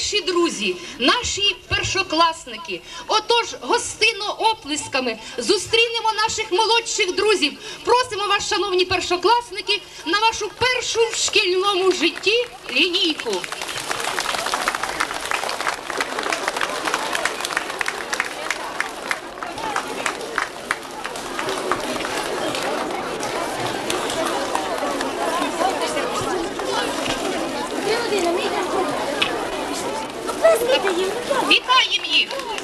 найкращі друзі, наші першокласники. Отож, гостинно оплесками зустрінемо наших молодших друзів. Просимо вас, шановні першокласники, на вашу першу в шкільному житті лінійку. Вітаємо їх!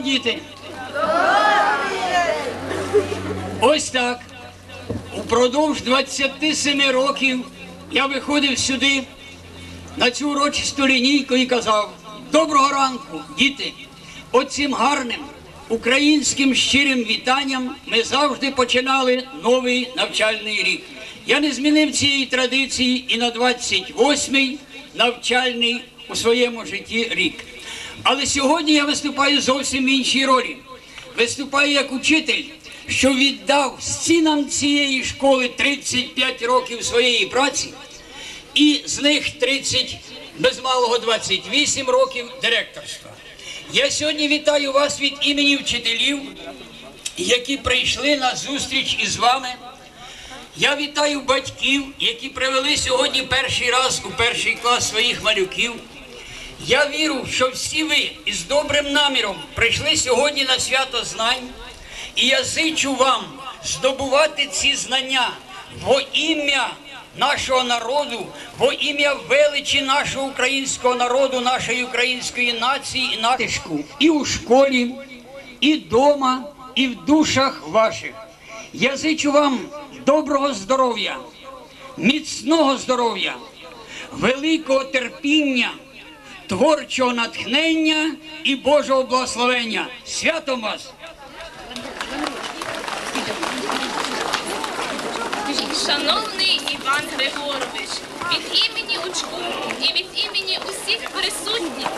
Ранку, діти! Ось так. Упродовж 27 років я виходив сюди на цю урочисту лінійку і казав: Доброго ранку, діти! Оцим гарним українським щирим вітанням ми завжди починали новий навчальний рік. Я не змінив цієї традиції і на 28-й навчальний у своєму житті рік. Але сьогодні я виступаю зовсім іншій ролі. Виступаю як учитель, що віддав стінам цієї школи 35 років своєї праці, і з них 30, без малого 28 років директорства. Я сьогодні вітаю вас від імені вчителів, які прийшли на зустріч із вами. Я вітаю батьків, які привели сьогодні перший раз у перший клас своїх малюків. Я вірю, що всі ви із добрим наміром прийшли сьогодні на свято знань, і я зичу вам здобувати ці знання во ім'я нашого народу, во ім'я величі нашого українського народу, нашої української нації і натишку і у школі, і вдома, і в душах ваших. Я зичу вам доброго здоров'я, міцного здоров'я, великого терпіння творчого натхнення і Божого благословення. Святом вас! Шановний Іван Григорович, від імені учку і від імені усіх присутніх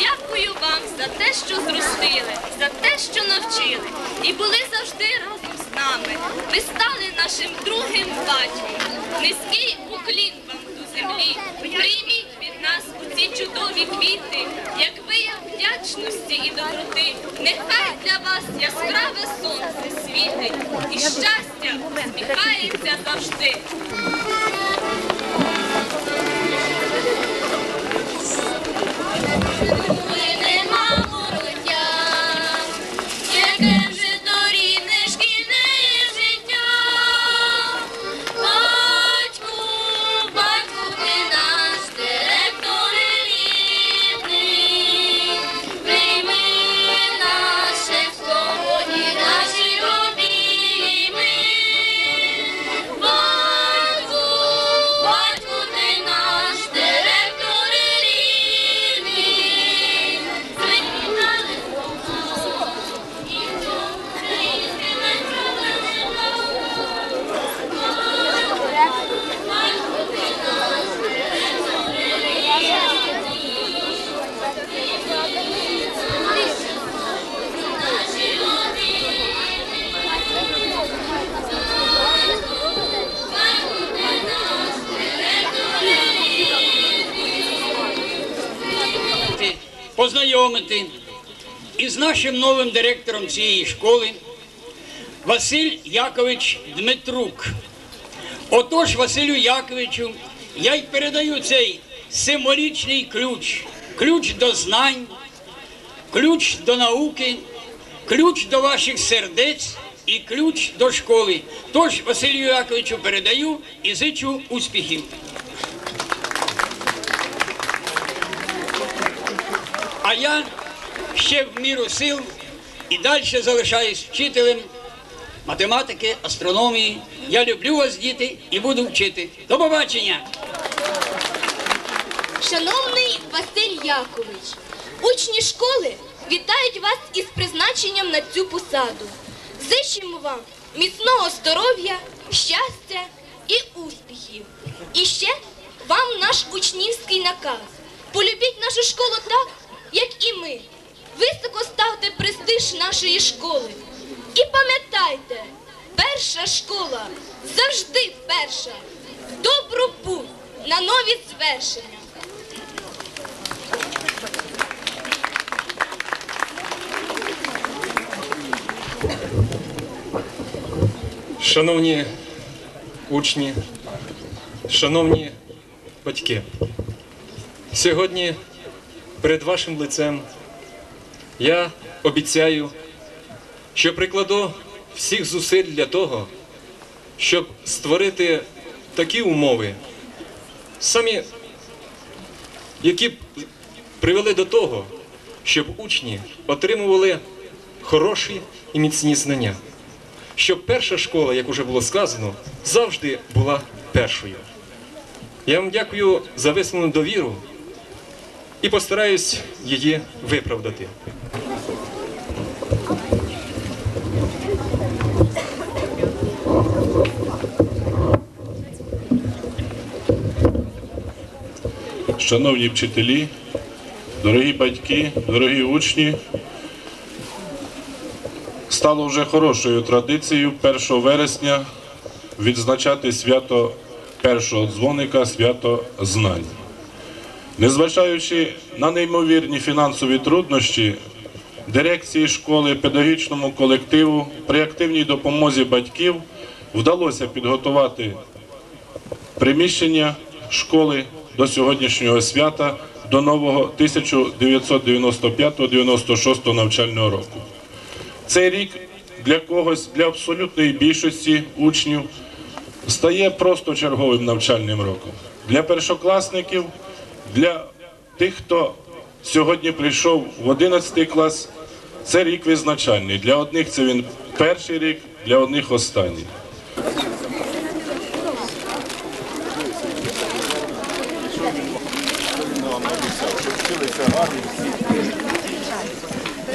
дякую вам за те, що зростили, за те, що навчили, і були завжди разом з нами. Ви стали нашим другим батьком. Низький уклін вам до землі ці чудові квіти, як вияв вдячності і доброти, нехай для вас яскраве сонце світить і щастя сміхається завжди. Познайомити із нашим новим директором цієї школи Василь Якович Дмитрук. Отож, Василю Яковичу, я й передаю цей символічний ключ, ключ до знань, ключ до науки, ключ до ваших сердець і ключ до школи. Тож Василю Яковичу передаю і зичу успіхів. А я ще в міру сил і далі залишаюсь вчителем математики, астрономії. Я люблю вас, діти, і буду вчити. До побачення! Шановний Василь Якович, учні школи вітають вас із призначенням на цю посаду. Зичимо вам міцного здоров'я, щастя і успіхів. І ще вам наш учнівський наказ. Полюбіть нашу школу так, як і ми. Високо ставте престиж нашої школи. І пам'ятайте, перша школа завжди перша. Добру путь на нові звершення. Шановні учні, шановні батьки, сьогодні перед вашим лицем. Я обіцяю, що прикладу всіх зусиль для того, щоб створити такі умови, самі, які б привели до того, щоб учні отримували хороші і міцні знання. Щоб перша школа, як уже було сказано, завжди була першою. Я вам дякую за висловлену довіру і постараюсь її виправдати. Шановні вчителі, дорогі батьки, дорогі учні, стало вже хорошою традицією 1 вересня відзначати свято першого дзвоника, свято знань. Незважаючи на неймовірні фінансові труднощі, дирекції школи, педагогічному колективу при активній допомозі батьків вдалося підготувати приміщення школи до сьогоднішнього свята до нового 1995-96 навчального року. Цей рік для когось, для абсолютної більшості учнів, стає просто черговим навчальним роком. Для першокласників, для тих, хто сьогодні прийшов в 11 клас, це рік визначальний. Для одних це він перший рік, для одних останній.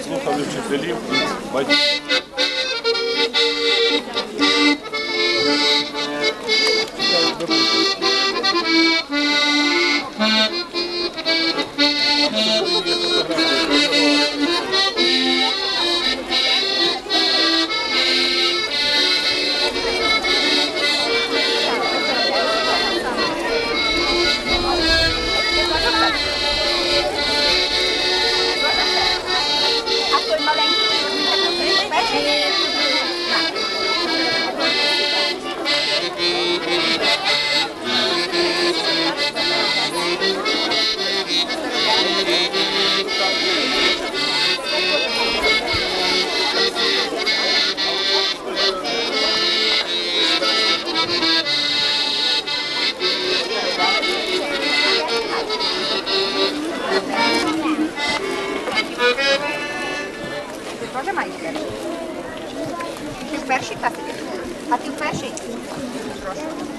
Слухали вчителів батьків.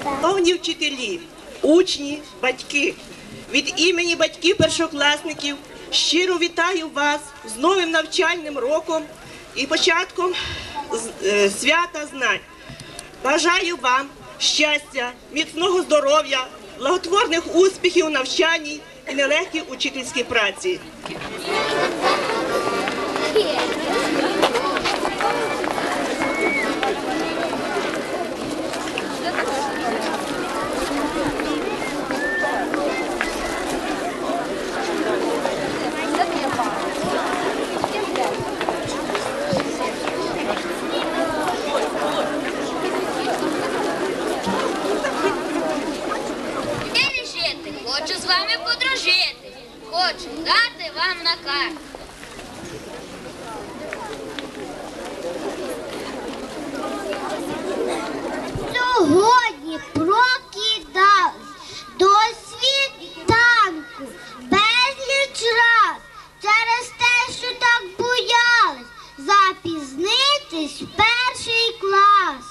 Шановні вчителі, учні, батьки, від імені батьків першокласників щиро вітаю вас з новим навчальним роком і початком е, свята знань. Бажаю вам щастя, міцного здоров'я, благотворних успіхів у навчанні і нелегкій учительській праці. Де не жити? Хочу з вами подружити. Хочу дати вам наказ. Сьогодні прокидались до світанку безліч раз через те, що так боялись запізнитись в перший клас.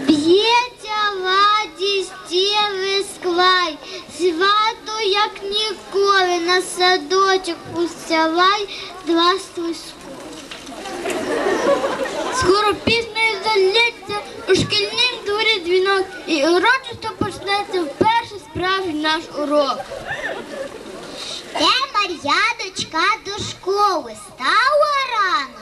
Б'ється радість і висклай, свято, як ніколи, на садочок пустявай, здравствуй, Скоро піснею залється у шкільнім дворі дзвінок і урочисто почнеться вперше справжній наш урок. Де дочка до школи стала рано,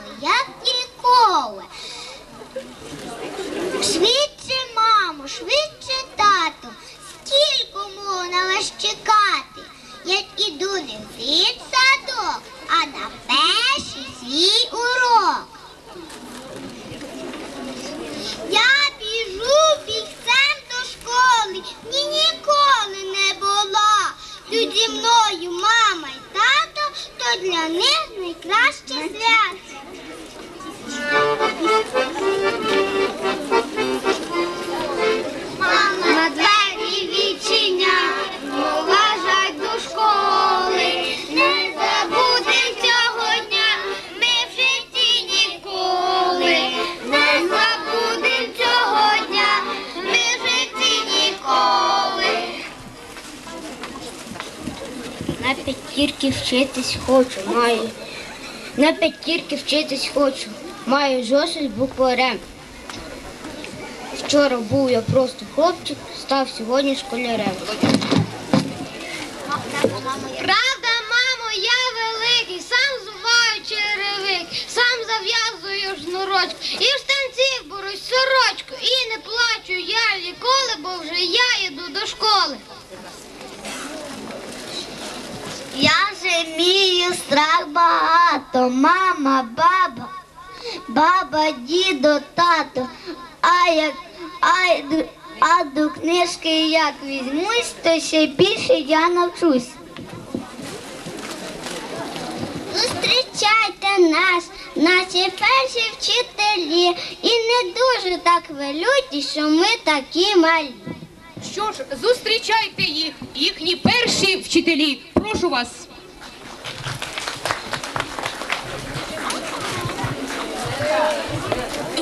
вчитись хочу, маю. На п'ятірки вчитись хочу, маю зошит букварем. Вчора був я просто хлопчик, став сьогодні школярем. Правда, мамо, я великий, сам зуваю черевик, сам зав'язую шнурочку, і в станців борусь сорочку, і не плачу я ніколи, бо вже я йду до школи. Я вже мію страх багато, мама, баба, баба, дідо, тато. А як а, а до книжки як візьмусь, то ще більше я навчусь. Зустрічайте нас, наші перші вчителі, і не дуже так велюті, що ми такі малі. Що ж, зустрічайте їх, їхні перші вчителі. Прошу вас.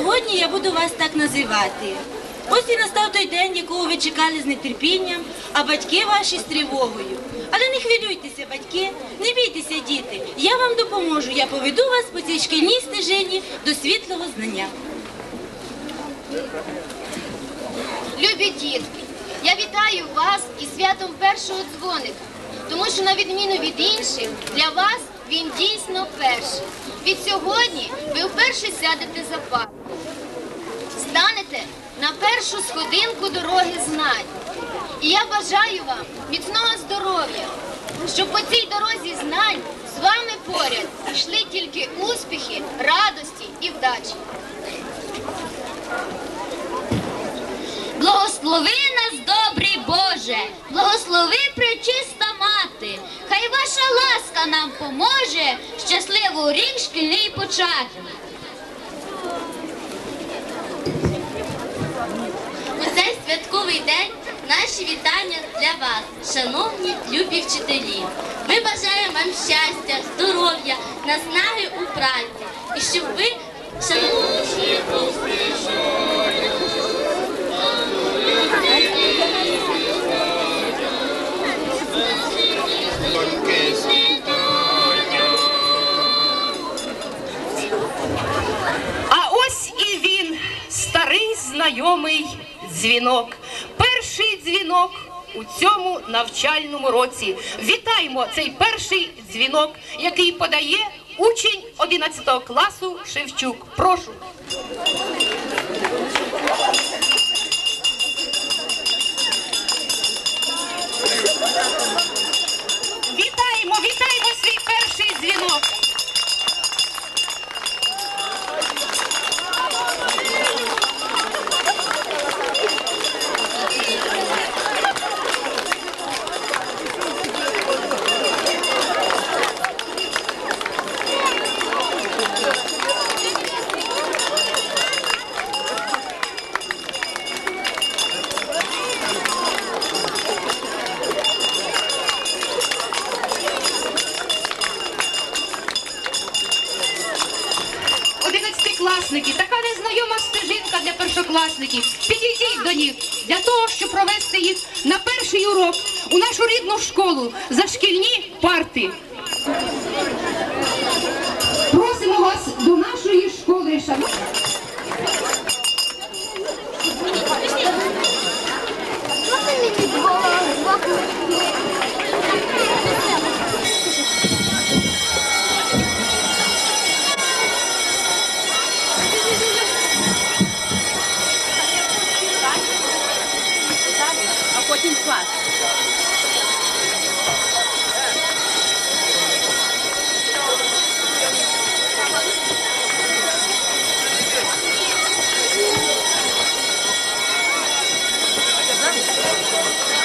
Сьогодні я буду вас так називати. Ось і настав той день, якого ви чекали з нетерпінням, а батьки ваші з тривогою. Але не хвилюйтеся, батьки, не бійтеся, діти. Я вам допоможу. Я поведу вас по цій шкільній стежині до світлого знання. Любі дітки, я вітаю вас із святом першого дзвоника, тому що на відміну від інших, для вас він дійсно перший. Від сьогодні ви вперше сядете за пару. Станете на першу сходинку дороги знань. І я бажаю вам міцного здоров'я, щоб по цій дорозі знань з вами поряд йшли тільки успіхи, радості і вдачі. Благослови нас, добрий Боже, благослови пречиста мати. Хай ваша ласка нам поможе щасливо рік шкільний почати. У цей святковий день наші вітання для вас, шановні любі вчителі. Ми бажаємо вам щастя, здоров'я, наснаги у праці і щоб ви А знайомий дзвінок. Перший дзвінок у цьому навчальному році. Вітаємо цей перший дзвінок, який подає учень 11 класу Шевчук. Прошу. Вітаємо, вітаємо свій перший дзвінок. Одинадцятикласники, така незнайома стежинка для першокласників. Підійдіть до них для того, щоб провести їх на перший урок у нашу Música